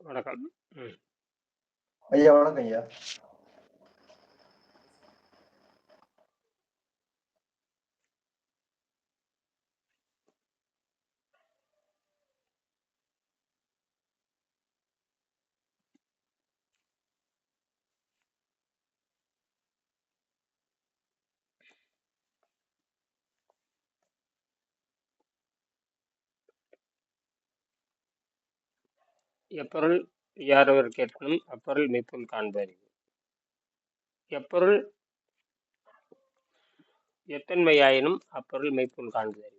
வணக்கம். ஐயா வணக்கம் ஐயா. எப்பொருள் யாரவர் கேட்கணும் அப்பொருள் மெய்ப்பொருள் காண்பறிவு. எப்பொருள் எத்தன்மையாயினும் அப்பொருள் மெய்ப்பொருள் காண்பதறிவு.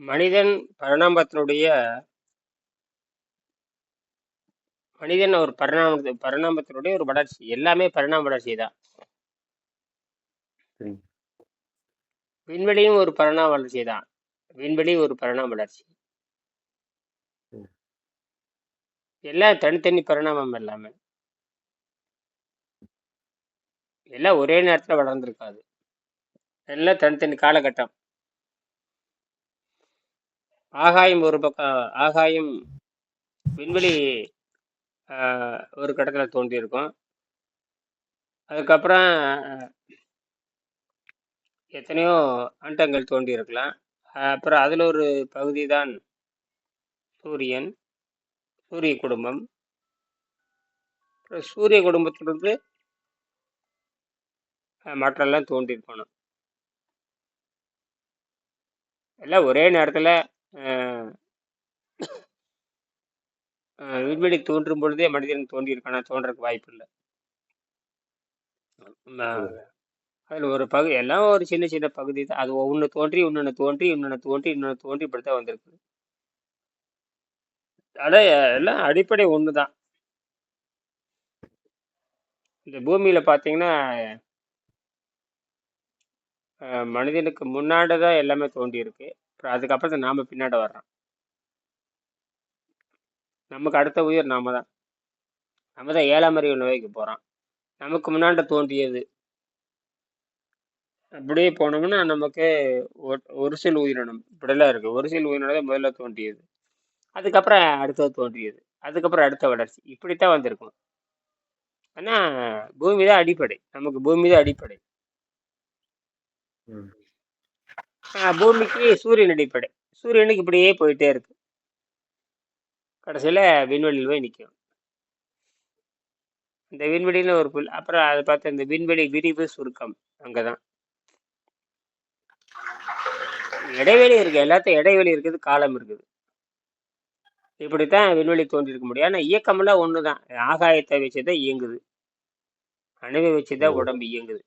மனிதன் பரிணாமத்தினுடைய மனிதன் ஒரு பரிணாம பரிணாமத்தினுடைய ஒரு வளர்ச்சி. எல்லாமே பரிணாம வளர்ச்சி தான். விண்வெளியும் ஒரு பரிணாம வளர்ச்சி தான். விண்வெளி ஒரு பரிணாம வளர்ச்சி. எல்லாம் தனித்தனி பரிணாமம் எல்லாமே. எல்லாம் ஒரே நேரத்துல வளர்ந்திருக்காது. எல்லாம் தனித்தனி காலகட்டம். ஆகாயம் ஒரு பக்கம் ஆகாயம் விண்வெளி ஒரு கட்டத்தில் தோன்றியிருக்கும். அதுக்கப்புறம் எத்தனையோ அண்டங்கள் தோன்றியிருக்கலாம். அப்புறம் அதில் ஒரு பகுதி தான் சூரியன், சூரிய குடும்பம். அப்புறம் சூரிய குடும்பத்திலிருந்து மற்றெல்லாம் தோன்றியிருக்கணும். எல்லாம் ஒரே நேரத்தில் அஹ், விண்வெளி தோன்றும் பொழுதே மனிதன் தோன்றியிருக்கானா? தோன்றதுக்கு வாய்ப்பு இல்லை. அதில் ஒரு பகுதி எல்லாம் ஒரு சின்ன சின்ன பகுதி தான். அது ஒன்று தோன்றி இன்னொன்று தோன்றி இன்னொன்று தோன்றி இன்னொன்று தோன்றி இப்படி தான் வந்திருக்கு எல்லாம் அடிப்படை ஒன்று தான். இந்த பூமியில் பார்த்தீங்கன்னா மனிதனுக்கு முன்னாடி தான் எல்லாமே தோன்றி இருக்கு அப்புறம் அதுக்கப்புறம் தான் நாம் பின்னாடி வர்றோம். நமக்கு அடுத்த உயிர் நாம தான். நம்ம தான் ஏழாம் அறிவு நோய்க்கு போகிறோம் நமக்கு முன்னாடி தோன்றியது. அப்படியே போனோம்னா நமக்கு ஒரு- சில உயிரினம் இப்படிலாம் இருக்கு. ஒரு சில உயிரினம் தான் முதல்ல தோன்றியது. அதுக்கப்புறம் அடுத்தது தோன்றியது. அதுக்கப்புறம் அடுத்த வளர்ச்சி. இப்படித்தான் வந்திருக்கும். ஆனால் பூமி தான் அடிப்படை. நமக்கு பூமி தான் அடிப்படை. பூமிக்கு சூரியன் அடிப்படை. சூரியனுக்கு இப்படியே போயிட்டே இருக்கு. கடைசியில விண்வெளியில் போய் நிற்கும் இந்த விண்வெளியில ஒரு புல் அப்புறம் அதை பார்த்து இந்த விண்வெளி விரிவு சுருக்கம் அங்கதான். இடைவெளி இருக்கு எல்லாத்தையும் இடைவெளி இருக்குது காலம் இருக்குது. இப்படித்தான் விண்வெளி தோன்றிருக்க முடியும். ஆனா இயக்கமெல்லாம் ஒண்ணுதான். ஆகாயத்தை வச்சுதான் இயங்குது. அணுவை வச்சுதான் ஓ. உடம்பு இயங்குது.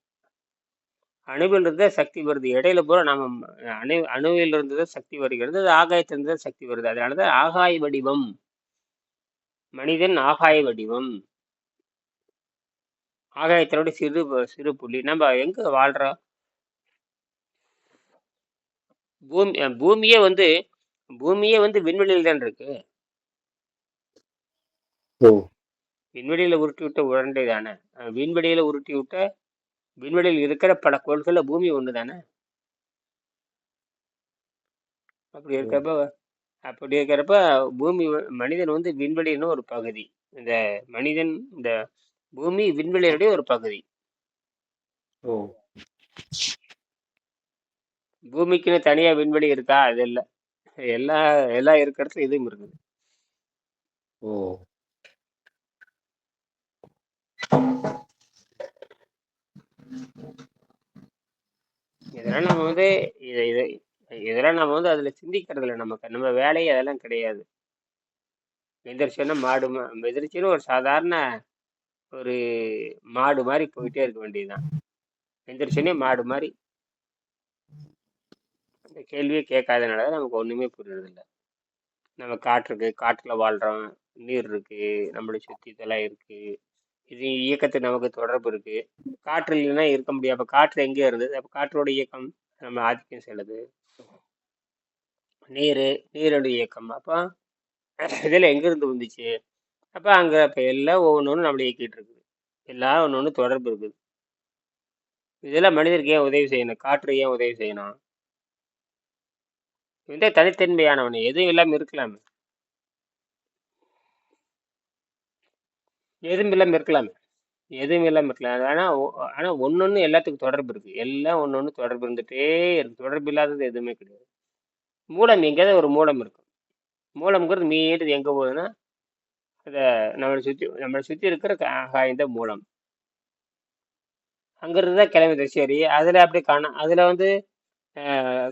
அணுவில் இருந்து தான் சக்தி வருது. இடையில பூரா நாம அணு அணுவில் இருந்து தான் சக்தி வருகிறது. அது ஆகாயத்திலிருந்து தான் சக்தி வருது. அதனாலதான் ஆகாய வடிவம். மனிதன் ஆகாய வடிவம். ஆகாயத்தினோட சிறு சிறு புள்ளி. நம்ம எங்க வாழ்றோம்? பூமி பூமியே வந்து பூமியே வந்து விண்வெளியில் தான் இருக்கு. விண்வெளியில உருட்டி விட்ட உருண்டை தானே. விண்வெளியில உருட்டி விட்ட விண்வெளியில் இருக்கிற பல கோள்கள்ல பூமி ஒண்ணு தானே? அப்படி ஓ. இருக்கப்ப அப்படி இருக்கிறப்ப பூமி மனிதன் வந்து விண்வெளின்னு ஒரு பகுதி. இந்த மனிதன் இந்த பூமி விண்வெளியுடைய ஒரு பகுதி. ஓ. பூமிக்குன்னு தனியா விண்வெளி இருக்கா? அது இல்லை. எல்லா எல்லா இருக்கிற இடத்துல இதுவும் இருக்குது. ஓ. அதெல்லாம் நம்ம வந்து இது இது இதெல்லாம் நம்ம வந்து அதில் சிந்திக்கிறது இல்லை நமக்கு நம்ம வேலையே அதெல்லாம் கிடையாது. எந்திரிச்சோன்னா மாடு மா- எந்திரிச்சோன்னு ஒரு சாதாரண ஒரு மாடு மாதிரி போயிட்டே இருக்க வேண்டியதுதான். எந்திரிச்சோன்னே மாடு மாதிரி. அந்த கேள்வியே கேட்காதனால தான் நமக்கு ஒன்றுமே புரியறதில்ல. நம்ம காற்று இருக்குது காற்றில் வாழ்கிறோம் நீர் இருக்கு நம்மளை சுற்றி இதெல்லாம் இருக்குது இது இயக்கத்து நமக்கு தொடர்பு இருக்கு. காற்று இல்லைன்னா இருக்க முடியாது. அப்போ காற்று எங்கே இருந்தது. அப்போ காற்றோட இயக்கம் நம்ம ஆதிக்கம் செல்லுது நீர் நீரோட இயக்கம். அப்போ இதில் எங்கேருந்து வந்துச்சு? அப்போ அங்கே இப்போ எல்லாம் ஒவ்வொன்று நம்மளை இயக்கிட்டு இருக்குது. எல்லாம் ஒன்று ஒன்று தொடர்பு இருக்குது. இதெல்லாம் மனிதருக்கு ஏன் உதவி செய்யணும்? காற்று ஏன் உதவி செய்யணும்? இந்த தனித்தன்மையானவன். எதுவும் இல்லாமல் இருக்கலாமே. எதுவும் இல்லாமல் இருக்கலாமே. எதுவும் இல்லாமல் இருக்கலாம். ஆனால் ஆனால் ஒன்று ஒன்று எல்லாத்துக்கும் தொடர்பு இருக்குது எல்லாம் ஒன்று ஒன்று தொடர்பு இருந்துகிட்டே இருக்கு. தொடர்பு இல்லாதது எதுவுமே கிடையாது. மூலம் எங்கேயாவது ஒரு மூலம் இருக்கும். மூலம்ங்கிறது மீண்டும் எங்கே போகுதுன்னா அதை நம்மளை சுற்றி நம்மளை சுற்றி இருக்கிற கா- மூலம். அங்கிருந்து தான் கிளம்புது சரி அதில் அப்படியே காணும் அதில் வந்து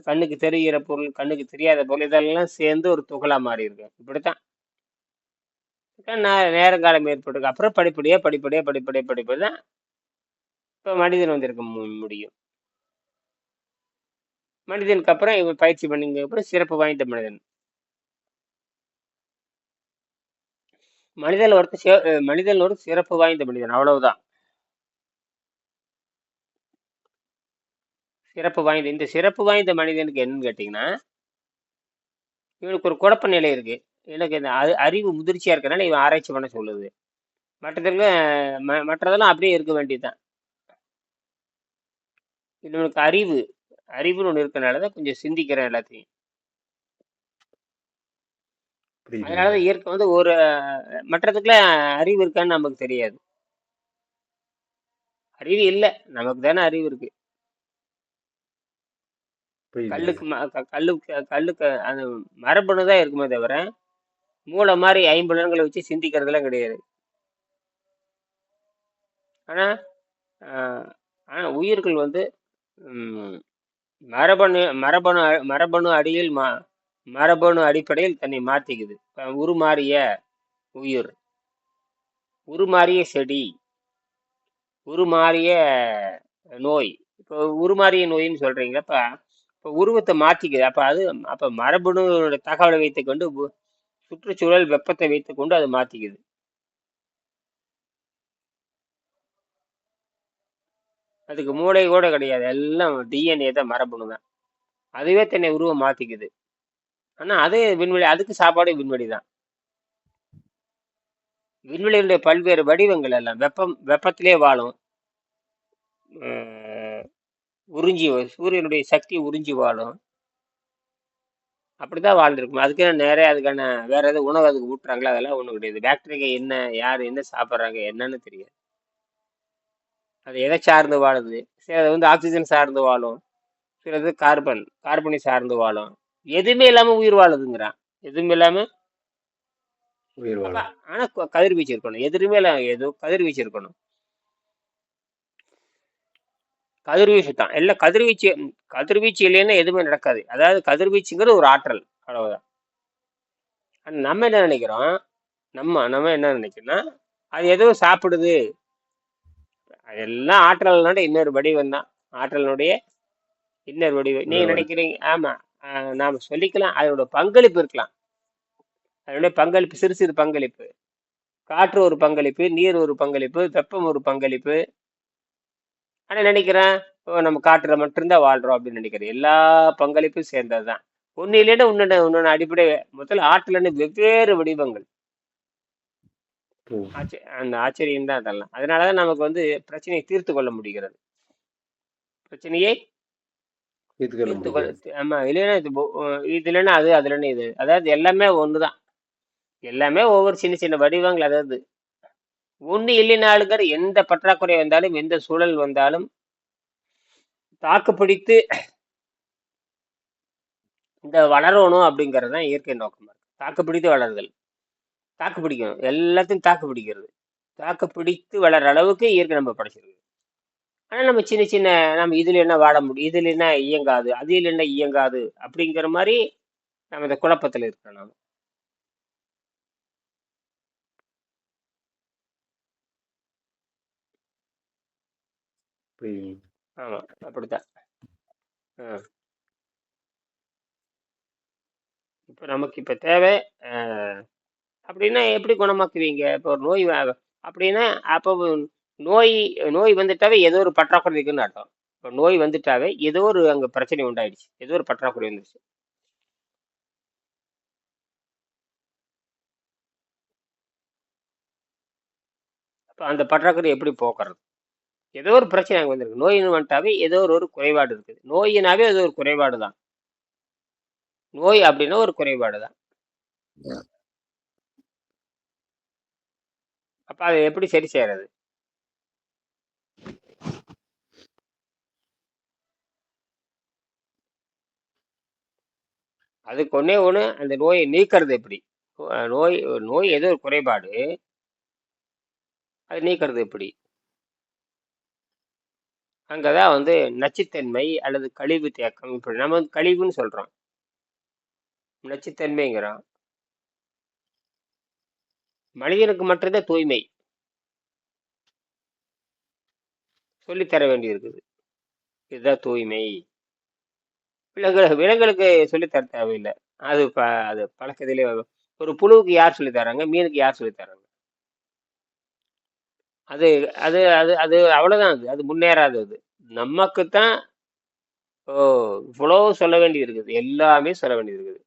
கண்ணுக்கு தெரிகிற பொருள் கண்ணுக்கு தெரியாத பொருள் இதெல்லாம் சேர்ந்து ஒரு துகளா மாறி இருக்கு இப்படித்தான். நேரங்காலம் ஏற்பட்டிருக்கு. அப்புறம் படிப்படியாக படிப்படியாக படிப்படியாக படிப்படி தான் இப்போ மனிதன் வந்திருக்க மு- முடியும். மனிதனுக்கு அப்புறம் இவன் பயிற்சி பண்ணிங்க அப்புறம் சிறப்பு வாய்ந்த மனிதன். மனிதன் ஒருத்தர் மனிதன் ஒரு சிறப்பு வாய்ந்த மனிதன் அவ்வளவுதான். சிறப்பு வாய்ந்த இந்த சிறப்பு வாய்ந்த மனிதனுக்கு என்னன்னு கேட்டிங்கன்னா இவனுக்கு ஒரு குழப்ப நிலை இருக்கு. எனக்கு இந்த அறி- அறிவு முதிர்ச்சியா இருக்கனால இவன் ஆராய்ச்சி பண்ண சொல்லுது. மற்றதுல ம- மற்றதெல்லாம் அப்படியே இருக்க வேண்டியதுதான். இவனுக்கு அறிவு. அறிவுன்னு ஒன்று இருக்கனால தான் கொஞ்சம் சிந்திக்கிறேன் எல்லாத்தையும். அதனால தான் இயற்கை வந்து ஒரு மற்றதுக்குலாம் அறிவு இருக்கான்னு நமக்கு தெரியாது. அறிவு இல்லை. நமக்கு தானே அறிவு இருக்கு. கல்லுக்கு கல்லுக்கு கல்லுக்கு அந்த மரபணு தான் இருக்குமே தவிர மூளை மாதிரி ஐம்புலன்களை வச்சு சிந்திக்கிறதுலாம் கிடையாது. ஆனால் ஆனால் உயிர்கள் வந்து மரபணு மரபணு மரபணு அடியில் மா மரபணு அடிப்படையில் தன்னை மாற்றிக்குது. உருமாறிய உயிர் உருமாறிய செடி உருமாறிய நோய். இப்போ உருமாறிய நோயின்னு சொல்றீங்களப்ப இப்போ உருவத்தை மாற்றிக்குது. அப்போ அது அப்போ மரபணு தகவலை வைத்துக்கொண்டு சுற்றுச்சூழல் வெப்பத்தை வைத்துக்கொண்டு அது மாற்றிக்குது அதுக்கு மூளை கூட கிடையாது. எல்லாம் டிஎன்ஏ தான் மரபணு தான் அதுவே தன்னை உருவம் மாற்றிக்குது ஆனால் அது விண்வெளி அதுக்கு சாப்பாடு விண்வெளி தான். விண்வெளியுடைய பல்வேறு வடிவங்கள் எல்லாம் வெப்பம் வெப்பத்திலே வாழும் உறிஞ்சி சூரியனுடைய சக்தி உறிஞ்சி வாழும் அப்படிதான் வாழ்ந்துருக்கும். அதுக்கு நிறைய அதுக்கான வேற எதாவது உணவு அதுக்கு ஊட்டுறாங்களா? அதெல்லாம் ஒன்றும் கிடையாது. பாக்டீரியா என்ன யார் என்ன சாப்பிட்றாங்க என்னன்னு தெரியாது. அது எதை சார்ந்து வாழுது? சிலது வந்து ஆக்சிஜன் சார்ந்து வாழும். சிலது கார்பன் கார்பனை சார்ந்து வாழும். எதுவுமே இல்லாம உயிர் வாழுதுங்கிறான். எதுவுமே இல்லாம உயிர் வாழும். ஆனா க- கதிர்வீச்சு இருக்கணும். எதுவுமே இல்லை ஏதோ கதிர்வீச்சு இருக்கணும். கதிர்வீச்சு தான். எல்லாம் கதிர்வீச்சு கதிர்வீச்சு இல்லைன்னா எதுவுமே நடக்காது. அதாவது கதிர்வீச்சுங்கிறது ஒரு ஆற்றல். அவ்வளவுதான். நம்ம என்ன நினைக்கிறோம்? நம்ம நம்ம என்ன நினைக்கிறோம்னா அது ஏதோ சாப்பிடுது. அதெல்லாம் ஆற்றல்னோட இன்னொரு வடிவம் தான். ஆற்றலினுடைய இன்னொரு வடிவம். நீங்க நினைக்கிறீங்க? ஆமா. நாம சொல்லிக்கலாம். அதோட பங்களிப்பு இருக்கலாம். அதனுடைய பங்களிப்பு சிறு சிறு பங்களிப்பு. காற்று ஒரு பங்களிப்பு நீர் ஒரு பங்களிப்பு வெப்பம் ஒரு பங்களிப்பு. ஆனா நினைக்கிறேன்? நம்ம காற்றுல மட்டும்தான் வாழ்றோம் அப்படின்னு நினைக்கிறேன். எல்லா பங்களிப்பும் சேர்ந்ததுதான். ஒண்ணு இல்லைன்னா இன்னொன்று இன்னொன்று அடிப்படை முதல்ல ஆற்றல்னு வெவ்வேறு வடிவங்கள். அந்த ஆச்சரியம் தான் அதெல்லாம். அதனாலதான் நமக்கு வந்து பிரச்சனையை தீர்த்து கொள்ள முடிகிறது. பிரச்சனையை ஆமா இல்லைன்னா இது இது இல்லைன்னா அது அது இல்லைன்னா இது. அதாவது எல்லாமே ஒண்ணுதான். எல்லாமே ஒவ்வொரு சின்ன சின்ன வடிவங்கள் அதாவது ஒண்ணு இல்லைனாலுங்கிற எந்த பற்றாக்குறை வந்தாலும் எந்த சூழல் வந்தாலும் தாக்கு பிடித்து இந்த வளரணும் அப்படிங்கிறது தான் இயற்கை நோக்கமாக இருக்கு. தாக்கு பிடித்து வளருதல். தாக்கு பிடிக்கணும் எல்லாத்தையும் தாக்கு பிடிக்கிறது தாக்கு பிடித்து வளர அளவுக்கு இயற்கை நம்ம படைச்சிருக்கு. ஆனால் நம்ம சின்ன சின்ன நம்ம இதில் என்ன வாட முடியும் இதில் என்ன இயங்காது அதில் என்ன இயங்காது அப்படிங்கிற மாதிரி நம்ம இந்த குழப்பத்தில் இருக்கிறோம் நம்ம ஆமாம் அப்படித்தான். ஆ. இப்போ நமக்கு இப்போ தேவை அப்படின்னா எப்படி குணமாக்குவீங்க? இப்போ ஒரு நோய் அப்படின்னா அப்போ நோய் நோய் வந்துட்டாவே ஏதோ ஒரு பற்றாக்குறை இருக்குன்னு அர்த்தம். இப்போ நோய் வந்துட்டாவே ஏதோ ஒரு அங்கே பிரச்சனை உண்டாயிடுச்சு. ஏதோ ஒரு பற்றாக்குறை வந்துருச்சு. அப்போ அந்த பற்றாக்குறை எப்படி போக்குறது? ஏதோ ஒரு பிரச்சனை அங்கே வந்திருக்கு. நோயின்னு வந்துட்டாவே ஏதோ ஒரு ஒரு குறைபாடு இருக்குது. நோயினாவே அது ஒரு குறைபாடு தான். நோய் அப்படின்னா ஒரு குறைபாடு தான். அப்ப அதை எப்படி சரி செய்யறது? அதுக்கு ஒன்னே ஒண்ணு அந்த நோயை நீக்கிறது எப்படி? நோய் நோய் ஏதோ ஒரு குறைபாடு. அது நீக்கிறது எப்படி? அங்கே தான் வந்து நச்சுத்தன்மை அல்லது கழிவு தேக்கம் இப்படி நம்ம வந்து கழிவுன்னு சொல்கிறோம் நச்சுத்தன்மைங்கிறோம். மனிதனுக்கு மட்டும்தான் தூய்மை. சொல்லித்தர வேண்டி இருக்குது இதுதான் தூய்மை. விலங்குகள் விலங்குகளுக்கு சொல்லித்தர தேவையில்லை. அது ப அது பழக்கத்திலே ஒரு புழுவுக்கு யார் சொல்லித்தராங்க மீனுக்கு யார் சொல்லித்தராங்க அது அது அது அது அவ்வளவுதான் அது. அது முன்னேறாது அது. நமக்கு தான் ஓ இவ்வளவு சொல்ல வேண்டி இருக்குது எல்லாமே சொல்ல வேண்டியது இருக்குது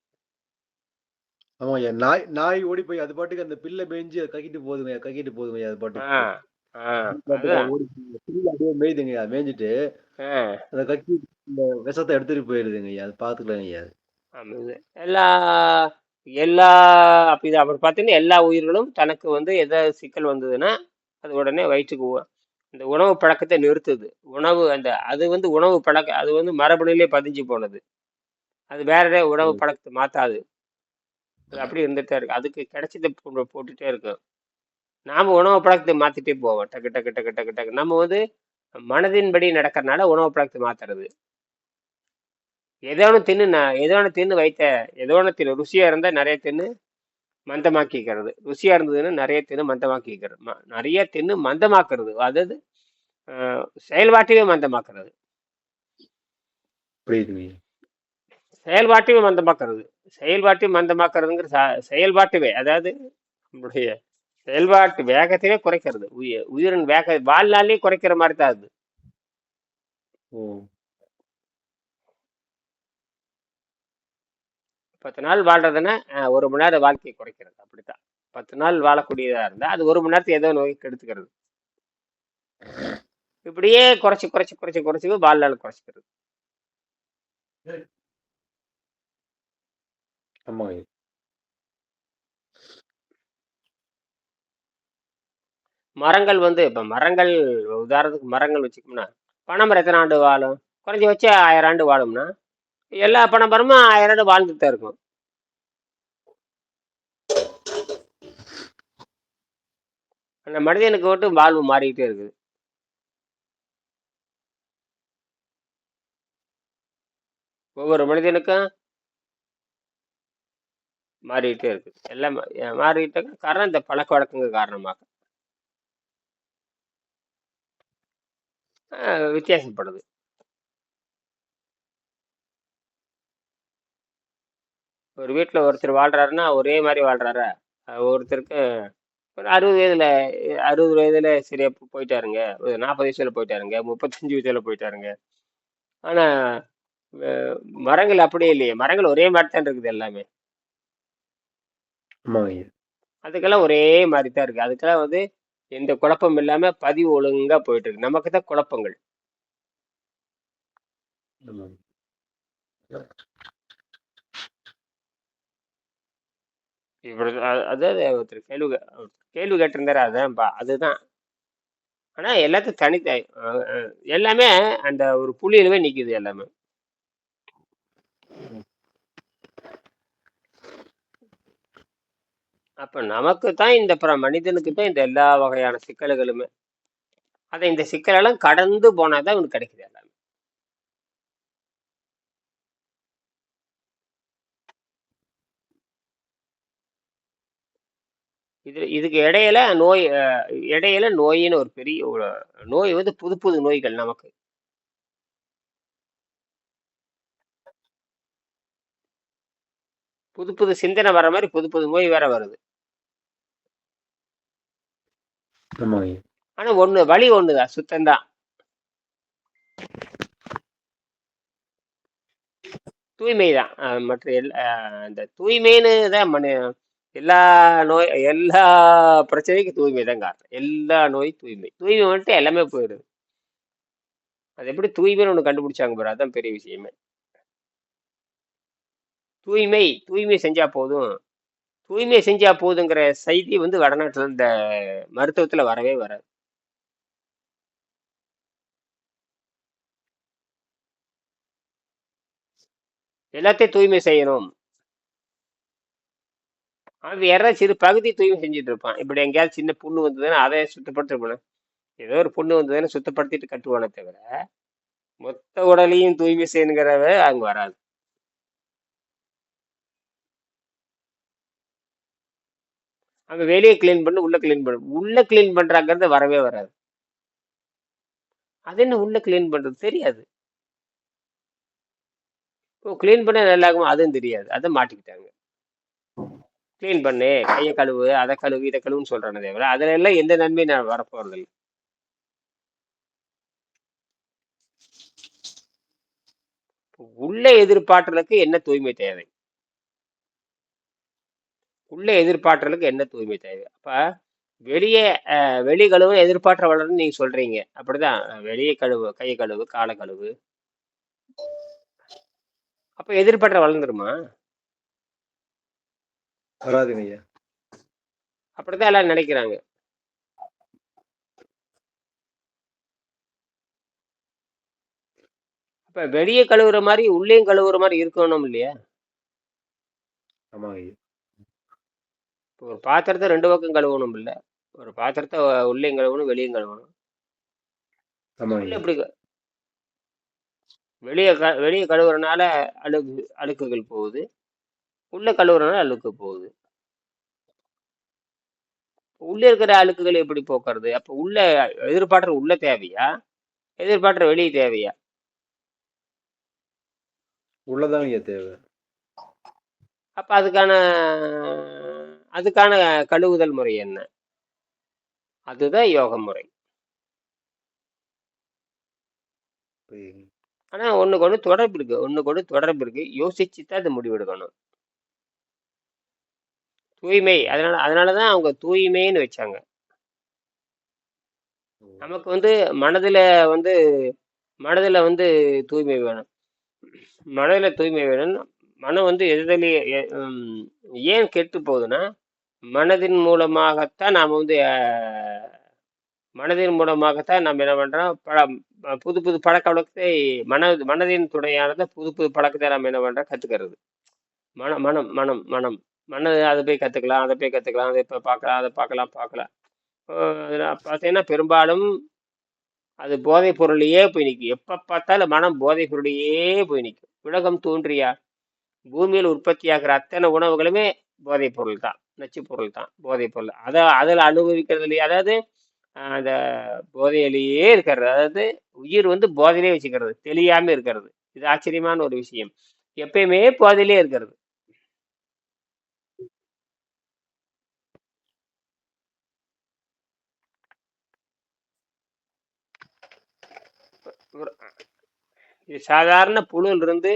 ஆமா ஐயா நாய் நாய் ஓடி போய் அது பாட்டுக்கு அந்த பில்லை மேய்ஞ்சு அது கக்கிட்டு போகுதுங்க ஐயா, கக்கிட்டு போகுதுங்க ஐயா, அது ஆ பாட்டுக்கு ஆ அதுதான். ஓடி பில்லு அப்படியே மேய்துங்க ஐயா, மேய்ஞ்சிட்டு ஆ. அந்த கக்கி இந்த விஷத்தை எடுத்துட்டு போயிருதுங்க ஐயா அது பாத்துக்கலாம் ஐயா அது. ஆமா இது எல்லா எல்லா அப்படிதான். அப்புறம் பார்த்தீங்கன்னா எல்லா உயிர்களும் தனக்கு வந்து எதாவது சிக்கல் வந்ததுன்னா அது உடனே வயிற்றுக்கு இந்த உணவு பழக்கத்தை நிறுத்துது. உணவு அந்த அது வந்து உணவு பழக்க அது வந்து மரபணுவிலே பதிஞ்சு போனது. அது வேற உணவு. பழக்கத்தை மாத்தாது. அது அப்படி இருந்துட்டே இருக்கு. அதுக்கு கிடைச்சதை போ- போட்டுட்டே இருக்கும் நாம உணவு பழக்கத்தை மாத்திட்டே போவோம். டக்கு டக்கு டக்கு டக்கு டக்கு. நம்ம வந்து மனதின்படி நடக்கறனால உணவு பழக்கத்தை மாத்துறது. ஏதோ ஒன்று தின்னு நான் ஏதோ ஒன்று தின்னு வைத்த ஏதோ ஒன்று தின்னு ருசியா இருந்தா நிறைய தின்னு மந்தமாக்கிக்கிறது. ருசியா இருந்ததுன்னு நிறைய தின்னு மந்தமாக்கிக்கிறது. ம- நிறைய தின்னு மந்தமாக்குறது. அதாவது செயல்பாட்டையே மந்தமாக்குறது. புரியுதுங்க ஐயா செயல்பாட்டையே மந்தமாக்குறது. செயல்பாட்டையும் மந்தமாக்குறதுங்கிற செயல்பாட்டுவே அதாவது நம்மளுடைய செயல்பாட்டு வேகத்தையே குறைக்கிறது. உயிர் உயிரின் வேக வாழ்நாளே குறைக்கிற மாதிரி தான் அது. பத்து நாள் வாழ்றதுன்னா ஒரு மணி நேரம் வாழ்க்கையை குறைக்கிறது. அப்படித்தான். பத்து நாள் வாழக்கூடியதா இருந்தா அது ஒரு மணி நேரத்தை ஏதோ நோய் கெடுத்துக்கிறது. இப்படியே குறைச்சு குறைச்சு குறைச்சு குறைச்சு வாழ்நாள் குறைச்சிக்கிறது. ஆமாங்க. மரங்கள் வந்து இப்ப மரங்கள் உதாரணத்துக்கு மரங்கள் வச்சுக்கோம்னா பனைமரம் எத்தனை ஆண்டு வாழும்? குறைஞ்சி வச்சு ஆயிரம் ஆண்டு வாழும்னா எல்லா பனைமரமும் ஆயிரம் வாழ்ந்துட்டு தான் இருக்கும். அந்த மனிதனுக்கு மட்டும் வாழ்வு மாறிக்கிட்டே இருக்குது. ஒவ்வொரு மனிதனுக்கும் மாறிக்கிட்டே இருக்கு எல்லாம் மாறிக்கிட்டே காரணம் இந்த பழக்க வழக்கங்கள் காரணமாக. வித்தியாசப்படுது. ஒரு வீட்டில் ஒருத்தர் வாழ்றாருன்னா ஒரே மாதிரி வாழ்றாரா? அஹ் ஒருத்தருக்கு ஒரு அறுபது வயதுல அறுபது வயதுல சரியா போ- போயிட்டாருங்க. ஒரு நாற்பது வயசுல போயிட்டாருங்க. முப்பத்தஞ்சு வயசுல போயிட்டாருங்க. ஆனா அஹ் மரங்கள் அப்படியே இல்லையே. மரங்கள் ஒரே மாதிரி தான் இருக்குது எல்லாமே. அதுக்கெல்லாம் ஒரே மாதிரி தான் இருக்கு. அதுக்கெல்லாம் வந்து எந்த குழப்பம் இல்லாம பதிவு ஒழுங்கா போயிட்டு இருக்கு நமக்கு தான் குழப்பங்கள். இவர் அதாவது ஒருத்தர் கேள்வி கேள்வி கேட்டிருந்தாரு அதான்ப்பா அதுதான். ஆனால் எல்லாத்தையும் தனித்த எல்லாமே அந்த ஒரு புள்ளியிலவே நிற்கிது எல்லாமே. அப்போ நமக்கு தான் இந்த பிற மனிதனுக்கு தான் இந்த எல்லா வகையான சிக்கல்களுமே. அதை இந்த சிக்கலெல்லாம் கடந்து போனால் தான் இவனுக்கு கிடைக்குது இது இதுக்கு இடையில நோய் இடையில நோயின்னு ஒரு பெரிய ஒரு நோய் வந்து புது புது நோய்கள் நமக்கு. புது புது சிந்தனை வர மாதிரி புது புது நோய் வேற வருது. ஆனா ஒண்ணு வழி ஒண்ணுதான் சுத்தம்தான் தூய்மை தான் மற்ற எல்லா இந்த தூய்மைன்னு தான் எல்லா நோய் எல்லா பிரச்சனைக்கும் தூய்மை தான் காரணம். எல்லா நோய் தூய்மை. தூய்மை வந்துட்டு எல்லாமே போயிடுது. அது எப்படி தூய்மைன்னு ஒன்று கண்டுபிடிச்சாங்க பாரு அதான் பெரிய விஷயமே. தூய்மை தூய்மை செஞ்சா போதும். தூய்மை செஞ்சா போதுங்கிற செய்தி வந்து வடநாட்டில் இந்த மருத்துவத்தில் வரவே வராது. எல்லாத்தையும் தூய்மை செய்யணும். அது யாராவது சிறு பகுதி தூய்மை செஞ்சுட்டு இருப்பான் இப்படி எங்கேயாவது சின்ன புண்ணு வந்ததுன்னா அதை சுத்தப்படுத்திருப்பானே ஏதோ ஒரு புண்ணு வந்ததுன்னா சுத்தப்படுத்திட்டு கட்டுவானே தவிர மொத்த உடலையும் தூய்மை செய்யணுங்கிறவ அங்க வராது. அங்க வெளியே கிளீன் பண்ணு உள்ள கிளீன் பண்ணு. உள்ள கிளீன் பண்றாங்கிறது வரவே வராது. அது என்ன உள்ள கிளீன் பண்றது? தெரியாது. ஓ கிளீன் பண்ண நல்லா அதுவும் தெரியாது. அதை மாட்டிக்கிட்டாங்க. கிளீன் பண்ணு கையை கழுவு அதை கழுவு இதை கழுவுன்னு சொல்றானே தவிர அதுல எல்லாம் எந்த நன்மையும் நான் வரப்போறது இல்லை. உள்ள எதிர்பார்ட்டலுக்கு என்ன தூய்மை தேவை? உள்ள எதிர்பார்ட்டலுக்கு என்ன தூய்மை தேவை? அப்ப வெளியே வெளி கழுவு எதிர்பார்ட்ட வளரும்னு நீங்க சொல்றீங்க. அப்படிதான் வெளியே கழுவு கையை கழுவு காலை கழுவு. அப்ப எதிர்பார்ட்ட வளர்ந்துருமா? வராதுங்க ஐயா அப்படிதான் எல்லாரும் நினைக்கிறாங்க. அப்ப வெளியே கழுவுற மாதிரி உள்ளேயும் கழுவுற மாதிரி இருக்கணும் இல்லையா? ஆமாங்க ஐயா இப்போ ஒரு பாத்திரத்தை ரெண்டு பக்கம் கழுவணும் இல்ல. ஒரு பாத்திரத்தை உள்ளேயும் கழுவணும் வெளியும் கழுவணும். எப்படி க- வெளியே க வெளியே கழுவுறனால அழுக்கு அழுக்குகள் போகுது. உள்ள கழுவுறனால அழுக்கு போகுது. உள்ள இருக்கிற அழுக்குகள் எப்படி போக்குறது? அப்ப உள்ள எதிர்பார்க்குற உள்ள தேவையா? எதிர்பார்க்குற வெளியே தேவையா? உள்ளதாங்க ஐயா தேவை. அப்ப அதுக்கான அதுக்கான கழுவுதல் முறை என்ன? அதுதான் யோக முறை. ஆனா ஒண்ணுக்கு ஒண்ணு தொடர்பு இருக்கு. ஒண்ணுக்கு ஒண்ணு தொடர்பு இருக்கு. யோசிச்சு தான் அது முடிவெடுக்கணும். தூய்மை. அதனால அதனாலதான் அவங்க தூய்மைன்னு வச்சாங்க. நமக்கு வந்து மனதுல வந்து மனதுல வந்து தூய்மை வேணும். மனதுல தூய்மை வேணும். மனம் வந்து எதிரிலே ஏன் கெட்டு போகுதுன்னா மனதின் மூலமாகத்தான் நாம வந்து மனதின் மூலமாகத்தான் நம்ம என்ன பண்றோம் பழ புது புது பழக்க வழக்கத்தை மன மனதின் துணையானத புது புது பழக்கத்தை நம்ம என்ன பண்றோம் கத்துக்கிறது. மனம் மனம் மனம் மனம். மன அதை போய் கற்றுக்கலாம் அதை போய் கற்றுக்கலாம் அதை இப்போ பார்க்கலாம் அதை பார்க்கலாம் பார்க்கலாம். அதில் பார்த்தீங்கன்னா பெரும்பாலும் அது போதைப் பொருளையே போய் நிற்கும் எப்போ பார்த்தாலும் மனம் போதைப் பொருளையே போய் நிற்கும் உலகம் தோன்றியா? பூமியில் உற்பத்தியாகிற அத்தனை உணவுகளுமே போதைப் பொருள் தான் நச்சு பொருள் தான் போதைப் பொருள். அதை அதில் அனுபவிக்கிறது இல்லையா? அதாவது அந்த போதையிலேயே இருக்கிறது. அதாவது உயிர் வந்து போதையிலே வச்சுக்கிறது தெளியாமல் இருக்கிறது. இது ஆச்சரியமான ஒரு விஷயம். எப்பயுமே போதையிலே இருக்கிறது. இது சாதாரண புழுல இருந்து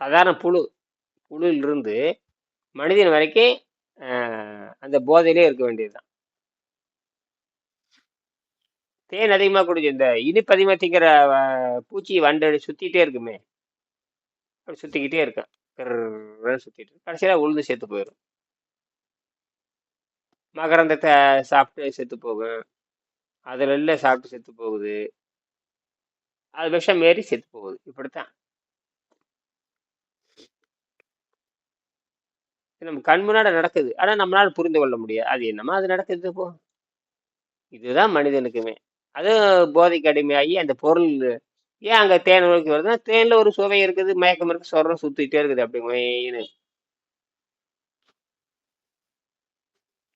சாதாரண புழு புழுலிருந்து மனிதன் வரைக்கும் அந்த போதையிலே இருக்க வேண்டியதுதான். தேன் அதிகமாக குடிச்சு இந்த இனிப்பு அதிகமாக திங்கிற பூச்சி வண்டு சுற்றிக்கிட்டே இருக்குமே. அப்படி சுத்திக்கிட்டே இருக்கான். சுற்றிட்டு சுத்திட்டு உளுந்து செத்து போயிடும். மகரந்தத்தை சாப்பிட்டு செத்து போகும். அதுல சாப்பிட்டு செத்து போகுது. அது விஷம் ஏறி செத்து போகுது. இப்படித்தான். நம்ம கண் முன்னாடி நடக்குது. ஆனா நம்மளால புரிந்து கொள்ள முடியாது. அது என்னமா அது நடக்குது போ. இதுதான் மனிதனுக்குமே. அது போதைக்கு அடிமையாகி அந்த பொருள் ஏன் அங்க தேன் நோக்கி வருதுன்னா தேன்ல ஒரு சுவை இருக்குது மயக்கம் இருக்கு சொரம் சுத்திட்டே இருக்குது அப்படி மொயின்னு.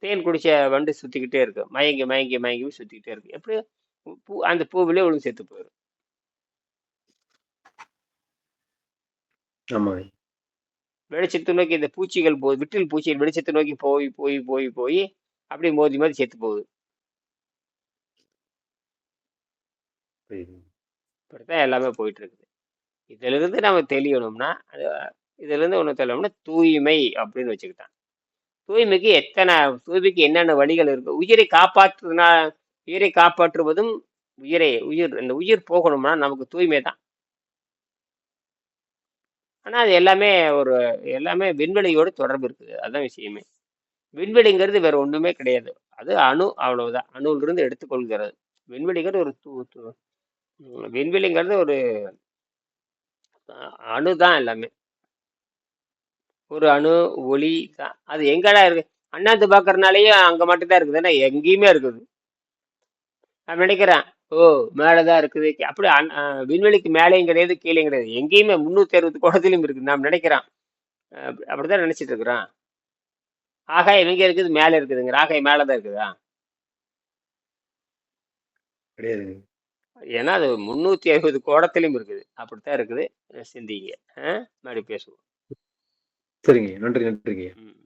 தேன் குடிச்ச வண்டு சுத்திக்கிட்டே இருக்கு. மயங்கி மயங்கி மயங்கி சுத்திக்கிட்டே இருக்கு. எப்படி? பூ அந்த பூவிலே ஒழுங்கு செத்து போயிடும் ஆமாங்க. வெளிச்சத்தை நோக்கி இந்த பூச்சிகள் போகுது விட்டில் பூச்சிகள் வெளிச்சத்தை நோக்கி போய் போய் போய் போய் அப்படியே மோதி மோதி செத்து போகுது. இப்படித்தான் எல்லாமே போயிட்டு இருக்குது இதுல இருந்து நம்ம தெளியணும்னா அது இதுல இருந்து ஒண்ணு தெரியணும்னா தூய்மை அப்படின்னு வச்சுக்கிட்டான். தூய்மைக்கு எத்தனை தூய்மைக்கு என்னென்ன வழிகள் இருக்கு? உயிரை காப்பாற்றுனா உயிரை காப்பாற்றுவதும் உயிரை உயிர் இந்த உயிர் போகணும்னா நமக்கு தூய்மை தான் ஆனால் அது எல்லாமே ஒரு எல்லாமே விண்வெளியோடு தொடர்பு இருக்குது. அதுதான் விஷயமே. விண்வெளிங்கிறது வேற ஒன்றுமே கிடையாது. அது அணு அவ்வளவுதான். அணுல எடுத்துக்கொள்கிறது. விண்வெளிங்கிறது ஒரு தூ தூ- விண்வெளிங்கிறது ஒரு அணு தான் எல்லாமே. ஒரு அணு ஒளி தான் அது எங்கடா இருக்கு? அண்ணாந்து பார்க்கறதுனாலயே அங்க மட்டும்தான் இருக்குது. ஏன்னா எங்கேயுமே இருக்குது. நான் நினைக்கிறேன். ஓ மேலதான் இருக்குது. அப்படி விண்வெளிக்கு மேலேயும் கிடையாது கீழேயும் கிடையாது. எங்கேயுமே முன்னூத்தி அறுபது கோணத்திலும் இருக்குது. நாம் அப்படி- அப்படிதான் நினைச்சிட்டு இருக்கிறோம் ஆகாயம் எங்க இருக்குது? மேல இருக்குதுங்கிற ஆகாயம் மேலதான் இருக்குதா? கிடையாதுங்க. ஏன்னா அது முன்னூத்தி அறுபது கோணத்திலும் இருக்குது. அப்படித்தான் இருக்குது. சிந்திங்க. ஆ? மறுபடியும் பேசுவோம். சரிங்க. நன்றி நன்றிங்க. ம்.